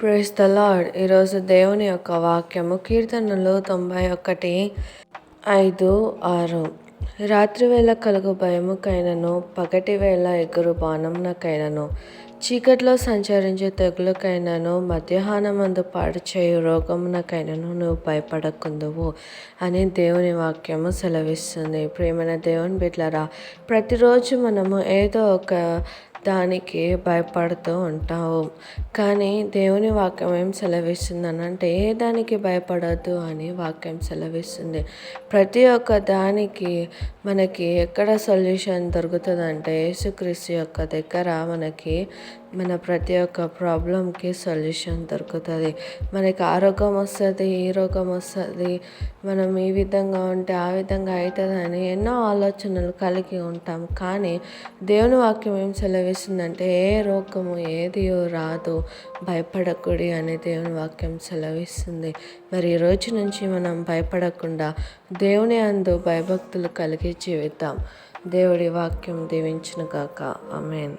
Praise the ఈరోజు దేవుని యొక్క వాక్యము కీర్తనలు తొంభై ఒకటి ఐదు ఆరు. రాత్రి వేళ కలుగు భయముకైనను పగటి వేళ ఎగురు బాణంనకైనను చీకట్లో సంచరించే తెగులకైనను మధ్యాహ్నమందు పాడు చేయు రోగమునకైనను నువ్వు భయపడకుందువు అని దేవుని వాక్యము సెలవిస్తుంది. ప్రేమైన దేవుని బిడ్లరా ప్రతిరోజు మనము ఏదో ఒక దానికి భయపడుతూ ఉంటావు. కానీ దేవుని వాక్యం ఏం సెలవిస్తుంది అంటే ఏ దానికి భయపడద్దు అని వాక్యం సెలవిస్తుంది. ప్రతి ఒక్క దానికి మనకి ఎక్కడ సొల్యూషన్ దొరుకుతుందంటే యేసుక్రీస్తు యొక్క దగ్గర మనకి మన ప్రతి ఒక్క ప్రాబ్లంకి సొల్యూషన్ దొరుకుతుంది. మనకి ఆరోగ్యం వస్తుంది ఈ రోగం వస్తుంది మనం ఈ విధంగా ఉంటే ఆ విధంగా అవుతుందని ఎన్నో ఆలోచనలు కలిగి ఉంటాం. కానీ దేవుని వాక్యం ఏం సెలవిస్తుందంటే ఏ రోగము ఏది రాదు భయపడకూడి అని దేవుని వాక్యం సెలవిస్తుంది. మరి ఈ రోజు నుంచి మనం భయపడకుండా దేవుని అందు భయభక్తులు కలిగి జీవిద్దాం. దేవుడి వాక్యం దీవించిన కాక ఆమెన్.